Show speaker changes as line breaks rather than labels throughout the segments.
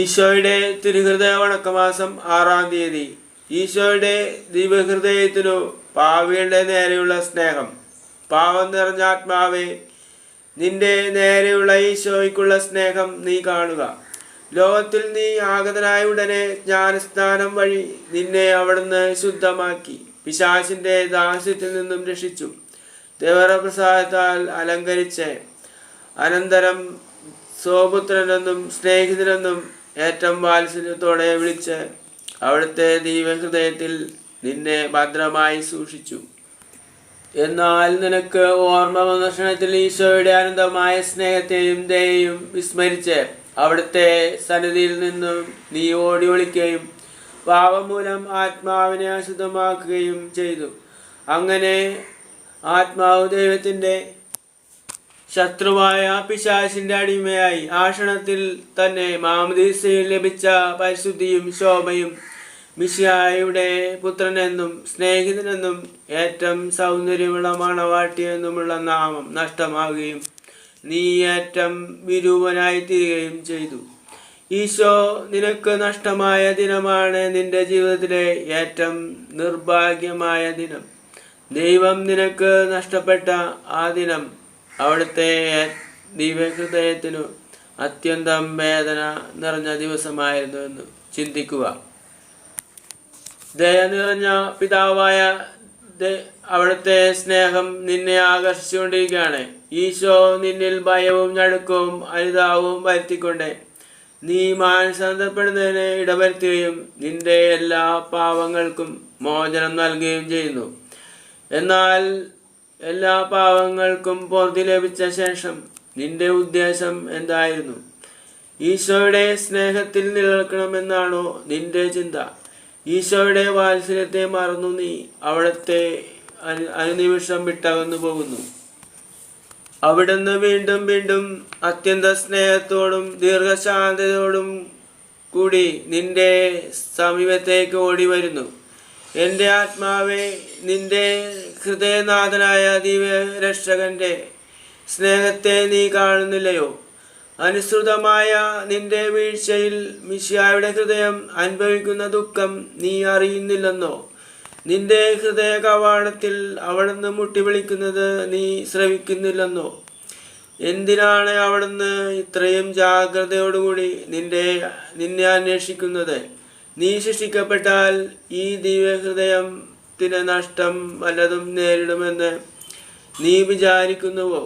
ഈശോയുടെ തിരുഹൃദയ വണക്കമാസം ആറാം തീയതി. ഈശോയുടെ ദിവ്യഹൃദയത്തിനു പാവിയുടെ നേരെയുള്ള സ്നേഹം. പാവം നിറഞ്ഞ ആത്മാവേ നിന്റെ നേരെയുള്ള ഈശോയ്ക്കുള്ള സ്നേഹം നീ കാണുക. ലോകത്തിൽ നീ ആഗതനായ ഉടനെ ജ്ഞാനസ്നാനം വഴി നിന്നെ അവിടുന്ന് ശുദ്ധമാക്കി. പിശാചിന്റെ ദാസ്യത്തിൽ നിന്നും രക്ഷിച്ചു. ദേവരപ്രസാദത്താൽ അലങ്കരിച്ച് അനന്തരം സ്വപുത്രനെന്നും സ്നേഹിതനെന്നും ഏറ്റവും വാത്സല്യത്തോടെ വിളിച്ച് അവിടുത്തെ ദൈവഹൃദയത്തിൽ നിന്നെ ഭദ്രമായി സൂക്ഷിച്ചു. എന്നാൽ നിനക്ക് ഓർമ്മ വന്ന ഈശോയുടെ അനന്തമായ സ്നേഹത്തെയും ദയയും വിസ്മരിച്ച് അവിടുത്തെ സന്നിധിയിൽ നിന്നും നീ ഓടി ഒളിക്കുകയും പാപം മൂലം ആത്മാവിനെ അശുദ്ധമാക്കുകയും ചെയ്തു. അങ്ങനെ ആത്മാവ് ദൈവത്തിന്റെ ശത്രുവായ പിശാശിന്റെ അടിമയായി. ആഷണത്തിൽ തന്നെ മാമദീസയിൽ ലഭിച്ച പരിശുദ്ധിയും ശോഭയും മിശിയായുടെ പുത്രനെന്നും സ്നേഹിതനെന്നും ഏറ്റവും സൗന്ദര്യമുള്ള മണവാട്ടിയെന്നുമുള്ള നാമം നഷ്ടമാവുകയും നീ ഏറ്റവും വിരൂപനായി തീരുകയും ചെയ്തു. ഈശോ നിനക്ക് നഷ്ടമായ ദിനമാണ് നിന്റെ ജീവിതത്തിലെ ഏറ്റവും നിർഭാഗ്യമായ ദിനം. ദൈവം നിനക്ക് നഷ്ടപ്പെട്ട ആ ദിനം അവിടുത്തെ ദിവ്യഹൃദയത്തിനു അത്യന്തം വേദന നിറഞ്ഞ ദിവസമായിരുന്നു എന്ന് ചിന്തിക്കുക. ദയ നിറഞ്ഞ പിതാവായ അവിടുത്തെ സ്നേഹം നിന്നെ ആകർഷിച്ചുകൊണ്ടിരിക്കുകയാണ്. ഈശോ നിന്നിൽ ഭയവും ഞടുക്കവും അനിതാവും വരുത്തിക്കൊണ്ട് നീ മാനസാന്തരപ്പെടുന്നതിന് ഇടവരുത്തുകയും നിന്റെ എല്ലാ പാവങ്ങൾക്കും മോചനം നൽകുകയും ചെയ്യുന്നു. എന്നാൽ എല്ലാ പാവങ്ങൾക്കും പൊറുതി ലഭിച്ച ശേഷം നിന്റെ ഉദ്ദേശം എന്തായിരുന്നു? ഈശോയുടെ സ്നേഹത്തിൽ നിലനിൽക്കണമെന്നാണോ നിന്റെ ചിന്ത? ഈശോയുടെ വാത്സല്യത്തെ മറന്നു നീ അവിടത്തെ അനു- അനുനിമിഷം വിട്ടകന്നു പോകുന്നു. അവിടുന്ന് വീണ്ടും വീണ്ടും അത്യന്ത സ്നേഹത്തോടും ദീർഘശാന്തതയോടും കൂടി നിന്റെ സമീപത്തേക്ക് ഓടി വരുന്നു എന്റെ ആത്മാവെ നിന്റെ ഹൃദയനാഥനായ ദിവ്യരക്ഷകന്റെ സ്നേഹത്തെ നീ കാണുന്നില്ലയോ? അനുസൃതമായ നിന്റെ വീഴ്ചയിൽ മിശിയായുടെ ഹൃദയം അനുഭവിക്കുന്ന ദുഃഖം നീ അറിയുന്നില്ലെന്നോ? നിന്റെ ഹൃദയ കവാടത്തിൽ അവിടുന്ന് മുട്ടി വിളിക്കുന്നത് നീ ശ്രവിക്കുന്നില്ലെന്നോ? എന്തിനാണ് അവിടുന്ന് ഇത്രയും ജാഗ്രതയോടുകൂടി നിന്റെ നിന്നെ അന്വേഷിക്കുന്നത്? നീ ശിക്ഷിക്കപ്പെട്ടാൽ ഈ ദിവ്യഹൃദയത്തിന് നഷ്ടം വല്ലതും നേരിടുമെന്ന് നീ വിചാരിക്കുന്നുവോ?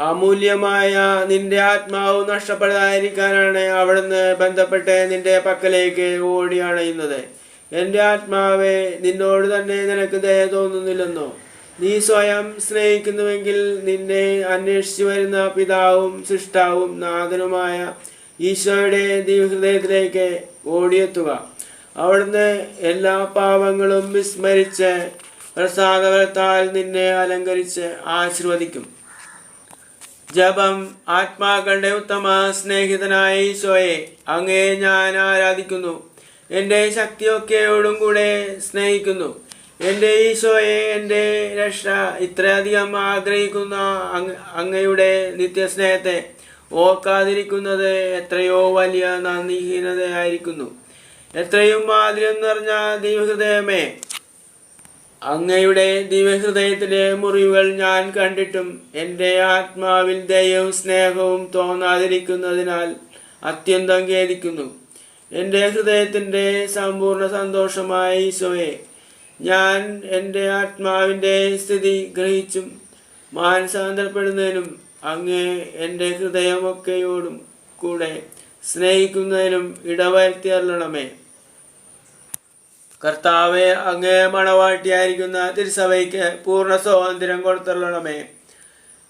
അമൂല്യമായ നിന്റെ ആത്മാവ് നഷ്ടപ്പെടാതിരിക്കാനാണ് അവിടുന്ന് ബന്ധപ്പെട്ട് നിന്റെ പക്കലേക്ക് ഓടി അണയുന്നത്. ആത്മാവെ നിന്നോട് തന്നെ നിനക്ക് ദയ തോന്നുന്നില്ലെന്നോ? നീ സ്വയം സ്നേഹിക്കുന്നുവെങ്കിൽ നിന്നെ അന്വേഷിച്ചു വരുന്ന പിതാവും സൃഷ്ടാവും നാഥനുമായ ഈശോയുടെ ദിവഹൃദയത്തിലേക്ക് ഓടിയെത്തുക. അവിടുന്ന് എല്ലാ പാപങ്ങളും വിസ്മരിച്ച് പ്രസാദവരത്താൽ നിന്നെ അലങ്കരിച്ച് ആശീർവദിക്കും. ജപം ആത്മാക്കളുടെ ഉത്തമ സ്നേഹിതനായ ഈശോയെ അങ്ങേ ഞാൻ ആരാധിക്കുന്നു. എന്റെ ശക്തിയൊക്കെയോടും കൂടെ സ്നേഹിക്കുന്നു. എന്റെ ഈശോയെ എന്റെ രക്ഷ ഇത്രയധികം ആഗ്രഹിക്കുന്ന അങ്ങയുടെ നിത്യസ്നേഹത്തെ ഓർക്കാതിരിക്കുന്നത് എത്രയോ വലിയ നന്ദിഹീനതയായിരിക്കുന്നു എത്രയും മാധുര്യം നിറഞ്ഞ ദൈവഹൃദയമേ അങ്ങയുടെ ദിവഹൃദയത്തിലെ മുറിവുകൾ ഞാൻ കണ്ടിട്ടും എന്റെ ആത്മാവിൽ ദയവും സ്നേഹവും തോന്നാതിരിക്കുന്നതിനാൽ അത്യന്തം ഖേദിക്കുന്നു. എന്റെ ഹൃദയത്തിന്റെ സമ്പൂർണ സന്തോഷമായ ഈശോയെ ഞാൻ എന്റെ ആത്മാവിന്റെ സ്ഥിതി ഗ്രഹിച്ചും മാനസാന്തരപ്പെടുന്നതിനും അങ്ങേ എന്റെ ഹൃദയമൊക്കെയോടും കൂടെ സ്നേഹിക്കുന്നതിനും ഇടവരുത്തിയല്ലണമേ കർത്താവെ അങ്ങേ മണവാട്ടിയായിരിക്കുന്ന തിരുസഭയ്ക്ക് പൂർണ സ്വാതന്ത്ര്യം കൊടുത്തള്ളണമേ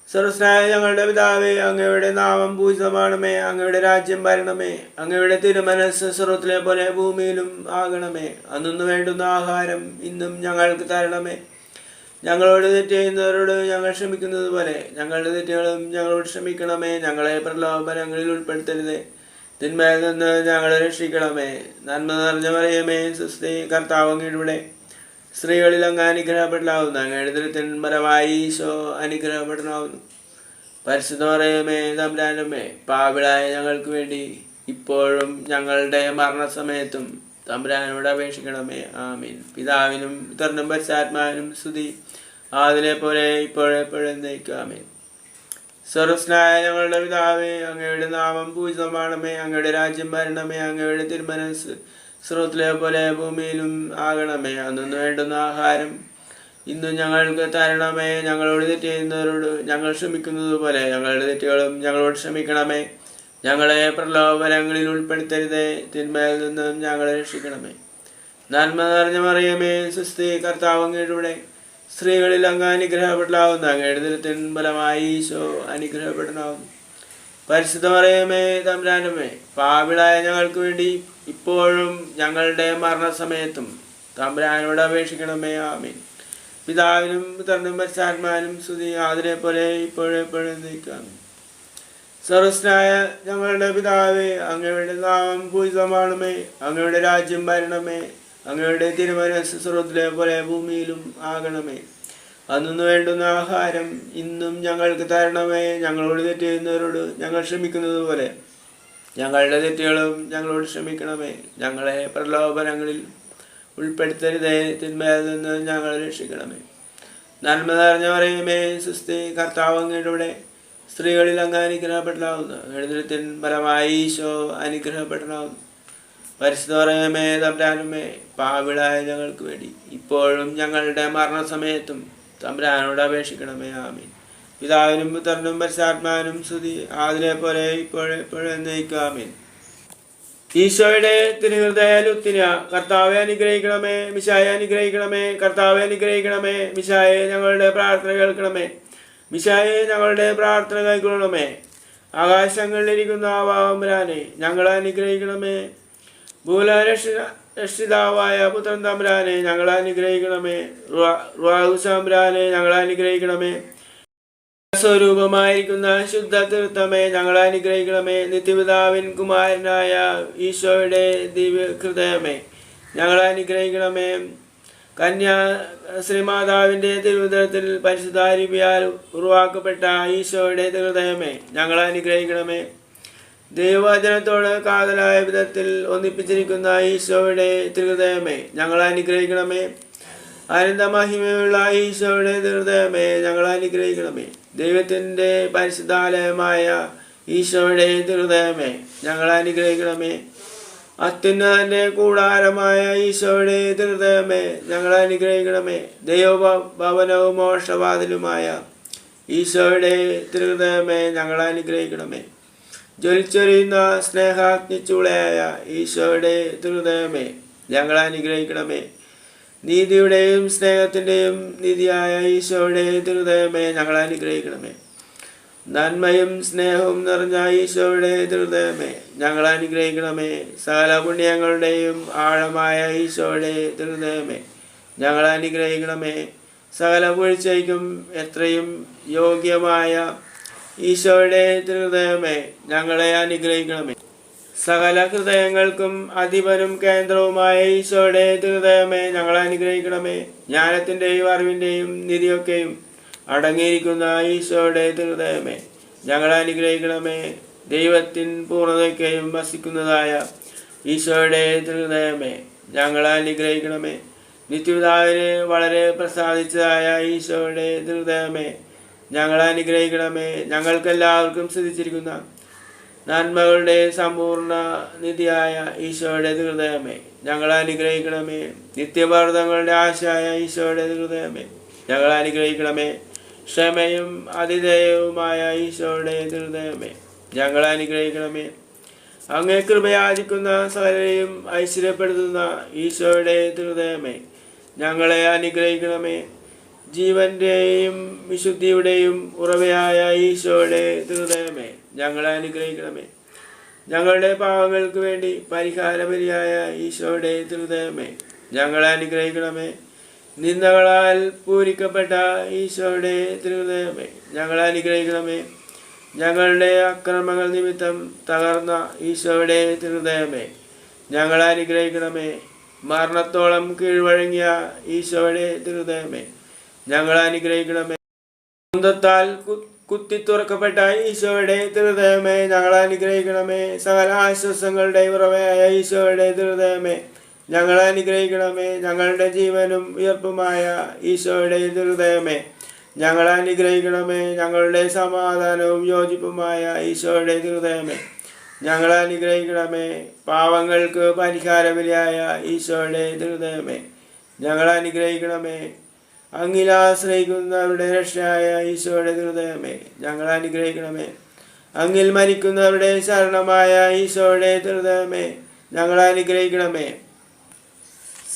സർവസ്നായ ഞങ്ങളുടെ പിതാവേ അങ്ങയുടെ നാമം പൂജിതമാണമേ അങ്ങയുടെ രാജ്യം ഭരണമേ അങ്ങയുടെ തിരുമനസ് സ്വർവത്തിലെ പോലെ ഭൂമിയിലും ആകണമേ. അന്നു വേണ്ടുന്ന ആഹാരം ഇന്നും ഞങ്ങൾക്ക് തരണമേ. ഞങ്ങളോട് തെറ്റ് ചെയ്യുന്നവരോട് ഞങ്ങൾ ക്ഷമിക്കുന്നത് പോലെ ഞങ്ങളുടെ തെറ്റുകളും ഞങ്ങളോട് ക്ഷമിക്കണമേ. ഞങ്ങളെ പ്രലോഭനങ്ങളിൽ ഉൾപ്പെടുത്തരുത്. തിന്മയിൽ നിന്ന് ഞങ്ങളെ രക്ഷിക്കണമേ. നന്മ നിറഞ്ഞ പറയമേ സുസ്ത്രീ കർത്താവ് അങ്ങയുടെ സ്ത്രീകളിൽ അങ്ങ് അനുഗ്രഹപ്പെടലാവുന്നു. അങ്ങയുടെ തിന്മരമായി പരമായി ഈശോ അനുഗ്രഹപ്പെടലാവുന്നു. പരിശുദ്ധ പറയമേ തമ്പുരാനമേ പാവിളായ ഞങ്ങൾക്ക് വേണ്ടി ഇപ്പോഴും ഞങ്ങളുടെ മരണസമയത്തും തമ്പുരാനോട് അപേക്ഷിക്കണമേ. ആമീൻ. പിതാവിനും പുത്രനും പരിശാത്മാവിനും സ്തുതി. അതിലെ പോലെ ഇപ്പോഴെപ്പോഴും ആമീൻ. സർവസ്നായ ഞങ്ങളുടെ പിതാവേ അങ്ങയുടെ നാമം പൂജിതമാണമേ. അങ്ങയുടെ രാജ്യം ഭരണമേ അങ്ങയുടെ തിരുമനസ് സ്രോത്തിലെ പോലെ ഭൂമിയിലും ആകണമേ. അന്നു വേണ്ടുന്ന ആഹാരം ഇന്ന് ഞങ്ങൾക്ക് തരണമേ. ഞങ്ങളോട് തെറ്റ് ചെയ്യുന്നവരോട് ഞങ്ങൾ ക്ഷമിക്കുന്നത് പോലെ ഞങ്ങളുടെ തെറ്റുകളും ഞങ്ങളോട് ക്ഷമിക്കണമേ. ഞങ്ങളെ പ്രലോഭനങ്ങളിൽ ഉൾപ്പെടുത്തരുതേ. തിന്മയിൽ നിന്നും ഞങ്ങളെ രക്ഷിക്കണമേ. നന്മ നിറഞ്ഞ മറിയമേ സുസ്ഥി കർത്താവ് സ്ത്രീകളിൽ അങ്ങ് അനുഗ്രഹപ്പെടാവുന്ന അങ്ങയുടെ ദിനത്തിൻ ഫലമായി ഈശോ അനുഗ്രഹപ്പെടണമാവുന്നു. പരിശുദ്ധ മറിയമേ തമ്പ്രാനമേ പാവിളായ ഞങ്ങൾക്ക് വേണ്ടി ഇപ്പോഴും ഞങ്ങളുടെ മരണസമയത്തും തമ്പ്രാനോട് അപേക്ഷിക്കണമേ. ആമീൻ. പിതാവിനും പുത്രനും പരിശാത്മാനും സ്തുതി. ആതിരെ പോലെ ഇപ്പോഴെപ്പോഴും നീക്കാമേ സർവസ്നായ ഞങ്ങളുടെ പിതാവേ അങ്ങയുടെ നാമം പൂജിതമാണമേ അങ്ങയുടെ രാജ്യം ഭരണമേ അങ്ങയുടെ തിരുമനസ് സ്രോതിലെ പോലെ ഭൂമിയിലും ആകണമേ. അന്നു വേണ്ടുന്ന ആഹാരം ഇന്നും ഞങ്ങൾക്ക് തരണമേ ഞങ്ങളോട് തെറ്റ് ഞങ്ങൾ ക്ഷമിക്കുന്നത് പോലെ. ഞങ്ങളുടെ തെറ്റുകളും ഞങ്ങളോട് ക്ഷമിക്കണമേ. ഞങ്ങളെ പ്രലോഭനങ്ങളിൽ ഉൾപ്പെടുത്തരുതേ തിന്മയിൽ നിന്ന് ഞങ്ങളെ രക്ഷിക്കണമേ. നന്മ നിറഞ്ഞ പറയുമേ സുസ്ഥി കർത്താവ് അങ്ങയുടെ സ്ത്രീകളിൽ അങ്ങ് അനുഗ്രഹപ്പെടലാവുന്നു എഴുന്നേറ്റിൻ ഫലമായി ഈശോ അനുഗ്രഹപ്പെടലാവുന്നു പരിശുദ്ധ പറയുമേ തമ്പ്രാനുമേ പാവിളായ ഞങ്ങൾക്ക് വേണ്ടി ഇപ്പോഴും ഞങ്ങളുടെ മരണസമയത്തും തമ്പ്രാനോട് അപേക്ഷിക്കണമേ ആമീൻ. പിതാവിനും പുത്രനും പരിശാത്മാനും സ്തുതി ആതിരെ പോലെ ഇപ്പോഴെപ്പോഴും എന്നേക്കാമീൻ ഈശോയുടെ തിരുഹൃദയലുത്തിന കർത്താവെ അനുഗ്രഹിക്കണമേ മിശായെ അനുഗ്രഹിക്കണമേ കർത്താവെ അനുഗ്രഹിക്കണമേ മിശായെ ഞങ്ങളുടെ പ്രാർത്ഥന കേൾക്കണമേ. മിശായെ ഞങ്ങളുടെ പ്രാർത്ഥന കൈക്കൊള്ളണമേ ആകാശങ്ങളിലിരിക്കുന്ന ആവാമ്പരാനെ ഞങ്ങളെ അനുഗ്രഹിക്കണമേ. ഭൂലരക്ഷിതാവായ രക്ഷിതാവായ പുത്രൻ തമ്പുരാനെ ഞങ്ങളെ അനുഗ്രഹിക്കണമേ. റുവാഹുസാമ്പുരാനെ ഞങ്ങളെ അനുഗ്രഹിക്കണമേ. സ്വരൂപമായിരിക്കുന്ന ശുദ്ധ തീർത്ഥമേ ഞങ്ങളെ അനുഗ്രഹിക്കണമേ. നിത്യപിതാവിൻ കുമാരനായ ഈശോയുടെ ദിവ്യ ഹൃദയമേ ഞങ്ങളെ അനുഗ്രഹിക്കണമേ. കന്യാ ശ്രീമാതാവിന്റെ തിരുവുദരത്തിൽ പരിശുദ്ധാരിപ്പിയാൽ ഉരുവാക്കപ്പെട്ട ഈശോയുടെ ഹൃദയമേ ഞങ്ങൾ അനുഗ്രഹിക്കണമേ. ദൈവവചനത്തോട് കാതലായ വിധത്തിൽ ഒന്നിപ്പിച്ചിരിക്കുന്ന ഈശോയുടെ തിരുഹൃദയമേ ഞങ്ങൾ അനുഗ്രഹിക്കണമേ. അനന്തമഹിമയുള്ള ഈശോയുടെ തിരുഹൃദയമേ ഞങ്ങൾ അനുഗ്രഹിക്കണമേ. ദൈവത്തിന്റെ പരിശുദ്ധാലയമായ ഈശോയുടെ തിരുഹൃദയമേ ഞങ്ങൾ അനുഗ്രഹിക്കണമേ. അത്യുന്നതന്റെ കൂടാരമായ ഈശോയുടെ ഹൃദയമേ ഞങ്ങൾ അനുഗ്രഹിക്കണമേ. ദൈവ ഭവനവും മോക്ഷവാതിലുമായ ഈശോയുടെ ഹൃദയമേ ഞങ്ങളെ അനുഗ്രഹിക്കണമേ. ജ്വലിച്ചൊരിയുന്ന സ്നേഹാഗ്നിച്ചൂളയായ ഈശോയുടെ ഹൃദയമേ ഞങ്ങളെ അനുഗ്രഹിക്കണമേ. നീതിയുടെയും സ്നേഹത്തിന്റെയും നിധിയായ ഈശോയുടെ ഹൃദയമേ ഞങ്ങൾ അനുഗ്രഹിക്കണമേ. നന്മയും സ്നേഹവും നിറഞ്ഞ ഈശോയുടെ ദൃതമേ ഞങ്ങൾ അനുഗ്രഹിക്കണമേ. സകല പുണ്യങ്ങളുടെയും ആഴമായ ഈശോയുടെ ദൃതമേ ഞങ്ങൾ അനുഗ്രഹിക്കണമേ. സകല വീഴ്ചയ്ക്കും എത്രയും യോഗ്യമായ ഈശോയുടെ ദൃതമേ ഞങ്ങളെ അനുഗ്രഹിക്കണമേ. സകല ഹൃദയങ്ങൾക്കും അധിപനും കേന്ദ്രവുമായ ഈശോയുടെ ദൃതമേ ഞങ്ങളെ അനുഗ്രഹിക്കണമേ. ജ്ഞാനത്തിന്റെയും അറിവിന്റെയും നിധിയൊക്കെയും അടങ്ങിയിരിക്കുന്ന ഈശോയുടെ ഹൃദയമേ ഞങ്ങൾ അനുഗ്രഹിക്കണമേ. ദൈവത്തിൻ പൂർണതയ്ക്കും വസിക്കുന്നതായ ഈശോയുടെ ഹൃദയമേ ഞങ്ങൾ അനുഗ്രഹിക്കണമേ. നിത്യപിതാവിനെ വളരെ പ്രസാദിച്ചതായ ഈശോയുടെ ഹൃദയമേ ഞങ്ങൾ അനുഗ്രഹിക്കണമേ. ഞങ്ങൾക്കെല്ലാവർക്കും സ്ഥിതിച്ചിരിക്കുന്ന നന്മകളുടെ സമ്പൂർണ നിധിയായ ഈശോയുടെ ഹൃദയമേ ഞങ്ങൾ അനുഗ്രഹിക്കണമേ. നിത്യഭാരതങ്ങളുടെ ആശയായ ഈശോയുടെ ഹൃദയമേ ഞങ്ങൾ അനുഗ്രഹിക്കണമേ. ക്ഷമയും അതിഥേയവുമായ ഈശോയുടെ ഹൃദയമേ ഞങ്ങൾ അനുഗ്രഹിക്കണമേ. അങ്ങേ കൃപയാചിക്കുന്ന സകലരെയും ഐശ്വര്യപ്പെടുത്തുന്ന ഈശോയുടെ ഹൃദയമേ ഞങ്ങളെ അനുഗ്രഹിക്കണമേ. ജീവന്റെയും വിശുദ്ധിയുടെയും ഉറവയായ ഈശോയുടെ ഹൃദയമേ ഞങ്ങളെ അനുഗ്രഹിക്കണമേ. ഞങ്ങളുടെ പാവങ്ങൾക്ക് വേണ്ടി പരിഹാരപരിയായ ഈശോയുടെ ഹൃദയമേ ഞങ്ങളെ അനുഗ്രഹിക്കണമേ. നിന്ദകളാൽ പൂരിക്കപ്പെട്ട ഈശോയുടെ തിരുഹൃദയമേ ഞങ്ങൾ അനുഗ്രഹിക്കണമേ. ഞങ്ങളുടെ അക്രമങ്ങൾ നിമിത്തം തകർന്ന ഈശോയുടെ തിരുഹൃദയമേ ഞങ്ങൾ അനുഗ്രഹിക്കണമേ. മരണത്തോളം കീഴ്വഴങ്ങിയ ഈശോയുടെ തിരുഹൃദയമേ ഞങ്ങൾ അനുഗ്രഹിക്കണമേ. സ്വന്തത്താൽ കു- കുത്തി തുറക്കപ്പെട്ട ഈശോയുടെ തിരുഹൃദയമേ ഞങ്ങൾ അനുഗ്രഹിക്കണമേ. സകല ആശ്വാസങ്ങളുടെ ഉറവയായ ഈശോയുടെ ഹൃദയമേ ഞങ്ങൾ അനുഗ്രഹിക്കണമേ. ഞങ്ങളുടെ ജീവനും ഉയർപ്പുമായ ഈശോയുടെ ഹൃദയമേ ഞങ്ങളെ അനുഗ്രഹിക്കണമേ. ഞങ്ങളുടെ സമാധാനവും യോജിപ്പുമായ ഈശോയുടെ ഹൃദയമേ ഞങ്ങളെ അനുഗ്രഹിക്കണമേ. പാവങ്ങൾക്ക് പരിഹാരബലിയായ ഈശോയുടെ ഹൃദയമേ ഞങ്ങളെ അനുഗ്രഹിക്കണമേ. അങ്ങിലാശ്രയിക്കുന്നവരുടെ രക്ഷയായ ഈശോയുടെ ഹൃദയമേ ഞങ്ങളെ അനുഗ്രഹിക്കണമേ. അങ്ങിൽ മരിക്കുന്നവരുടെ ശരണമായ ഈശോയുടെ ഹൃദയമേ ഞങ്ങളെ അനുഗ്രഹിക്കണമേ.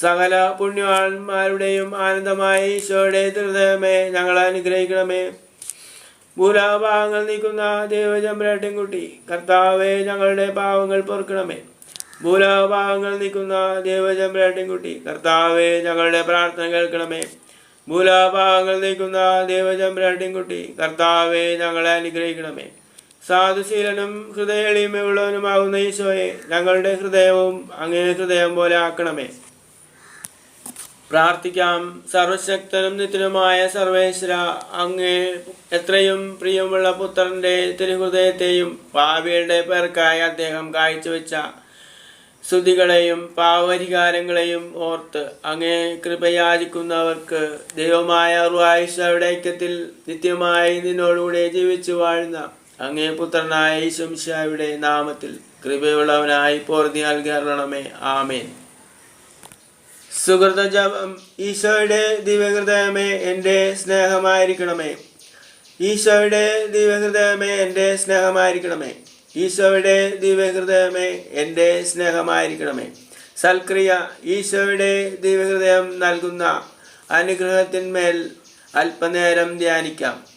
സകല പുണ്യവാന്മാരുടെയും ആനന്ദമായ ഈശോയുടെ ഹൃദയമേ ഞങ്ങൾ അനുഗ്രഹിക്കണമേ. ഭൂലാഭാഗങ്ങൾ നീക്കുന്ന ദേവചമ്പ്രാട്ടിൻകുട്ടി കർത്താവെ ഞങ്ങളുടെ പാവങ്ങൾ പൊറുക്കണമേ. ഭൂലാഭാഗങ്ങൾ നീക്കുന്ന ദേവചമ്പ്രാട്ടിൻകുട്ടി കർത്താവെ ഞങ്ങളുടെ പ്രാർത്ഥന കേൾക്കണമേ. ഭൂലാഭാഗങ്ങൾ നീക്കുന്ന ദേവചമ്പ്രാട്ടിൻകുട്ടി കർത്താവെ ഞങ്ങളെ അനുഗ്രഹിക്കണമേ. സാധുശീലനും ഹൃദയ എളിമയുള്ളവനുമാകുന്ന ഈശോയെ ഞങ്ങളുടെ ഹൃദയവും അങ്ങേ ഹൃദയം പോലെ ആക്കണമേ. പ്രാർത്ഥിക്കാം. സർവശക്തനും നിത്യനുമായ സർവേശ്വര അങ്ങേ എത്രയും പ്രിയമുള്ള പുത്രന്റെ തിരുഹൃദയത്തെയും പാവിയുടെ പേർക്കായി അദ്ദേഹം കാഴ്ചവെച്ച സ്തുതികളെയും പാവരികാരങ്ങളെയും ഓർത്ത് അങ്ങേ കൃപയാചിക്കുന്നവർക്ക് ദൈവമായ റുവായിഷയുടെ ഐക്യത്തിൽ നിത്യമായി നിന്നോടുകൂടെ ജീവിച്ചു വാഴുന്ന അങ്ങേ പുത്രനായ ഈശംഷായുടെ നാമത്തിൽ കൃപയുള്ളവനായി പോർതി നൽകണമേ ആമേൻ. സുഹൃത ജപം ഈശോയുടെ ദിവ്യഹൃദയമേ എന്റെ സ്നേഹമായിരിക്കണമേ. ഈശോയുടെ ദിവ്യഹൃദയമേ എന്റെ സ്നേഹമായിരിക്കണമേ. ഈശോയുടെ ദിവ്യഹൃദയമേ എന്റെ സ്നേഹമായിരിക്കണമേ. സൽക്രിയ ഈശോയുടെ ദിവ്യഹൃദയം നൽകുന്ന അനുഗ്രഹത്തിന്മേൽ അല്പനേരം ധ്യാനിക്കാം.